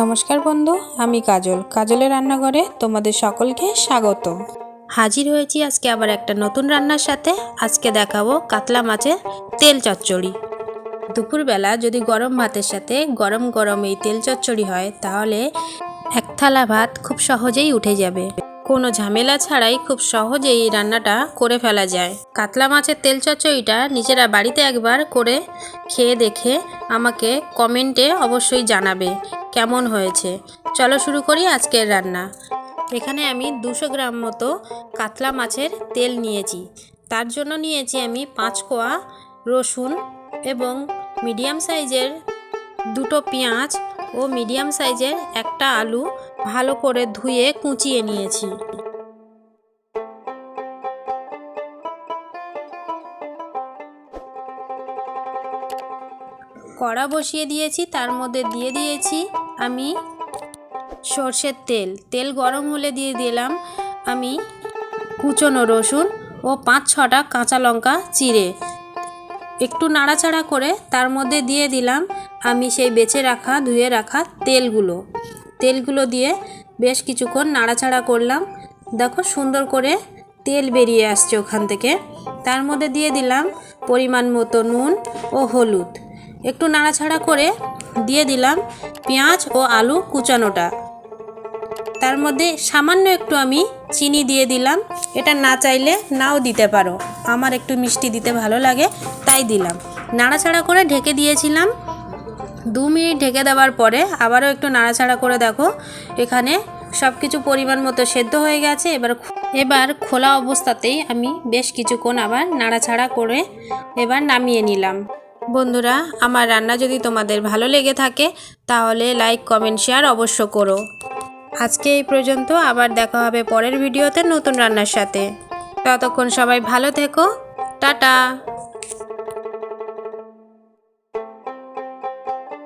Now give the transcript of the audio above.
নমস্কার বন্ধু, আমি কাজল। কাজলের রান্নাঘরে তোমাদের সকলকে স্বাগত। হাজির হয়েছি আজকে আবার একটা নতুন রান্নার সাথে। আজকে দেখাবো কাতলা মাছের তেল চচ্চড়ি। দুপুরবেলা যদি গরম ভাতের সাথে গরম গরম এই তেল চচ্চড়ি হয়, তাহলে এক থালা ভাত খুব সহজেই উঠে যাবে। কোনো ঝামেলা ছাড়াই খুব সহজেই এই রান্নাটা করে ফেলা যায়। কাতলা মাছের তেল চচ্চড়িটা নিজেরা বাড়িতে একবার করে খেয়ে দেখে আমাকে কমেন্টে অবশ্যই জানাবে কেমন হয়েছে। চলো শুরু করি আজকের রান্না। এখানে আমি দুশো গ্রাম মতো কাতলা মাছের তেল নিয়েছি। তার জন্য নিয়েছি আমি পাঁচ কোয়া রসুন এবং মিডিয়াম সাইজের দুটো পেঁয়াজ ও মিডিয়াম সাইজের একটা আলু ভালো করে ধুয়ে কুচিয়ে নিয়েছি। কড়া বসিয়ে দিয়েছি, তার মধ্যে দিয়ে দিয়েছি আমি সর্ষের তেল। তেল গরম হলে দিয়ে দিলাম আমি কুচনো রসুন ও পাঁচ ছটা কাঁচা লঙ্কা চিড়ে। একটু নাড়াচাড়া করে তার মধ্যে দিয়ে দিলাম আমি সেই বেছে রাখা, ধুয়ে রাখা তেলগুলো। তেলগুলো দিয়ে বেশ কিছুক্ষণ নাড়াচাড়া করলাম। দেখো সুন্দর করে তেল বেরিয়ে আসছে ওখান থেকে। তার মধ্যে দিয়ে দিলাম পরিমাণ মতো নুন ও হলুদ। একটু নাড়াচাড়া করে দিয়ে দিলাম পেঁয়াজ ও আলু কুচানোটা। তার মধ্যে সামান্য একটু আমি চিনি দিয়ে দিলাম। এটা না চাইলে নাও দিতে পারো। আমার একটু মিষ্টি দিতে ভালো লাগে, তাই দিলাম। নাড়াচাড়া করে ঢেকে দিয়েছিলাম। দু মিনিট ঢেকে দেওয়ার পরে আবারও একটু নাড়াচাড়া করে দেখো। এখানে সব কিছু পরিমাণ মতো সেদ্ধ হয়ে গেছে। এবার এবার খোলা অবস্থাতেই আমি বেশ কিছুক্ষণ আবার নাড়াচাড়া করে এবার নামিয়ে নিলাম। বন্ধুরা, আমার রান্না যদি তোমাদের ভালো লেগে থাকে, তাহলে লাইক কমেন্ট শেয়ার অবশ্য করো। আজকে এই পর্যন্ত আবার দেখা হবে পরের ভিডিওতে নতুন রান্নার সাথে। ততক্ষণ সবাই ভালো থেকো। টাটা!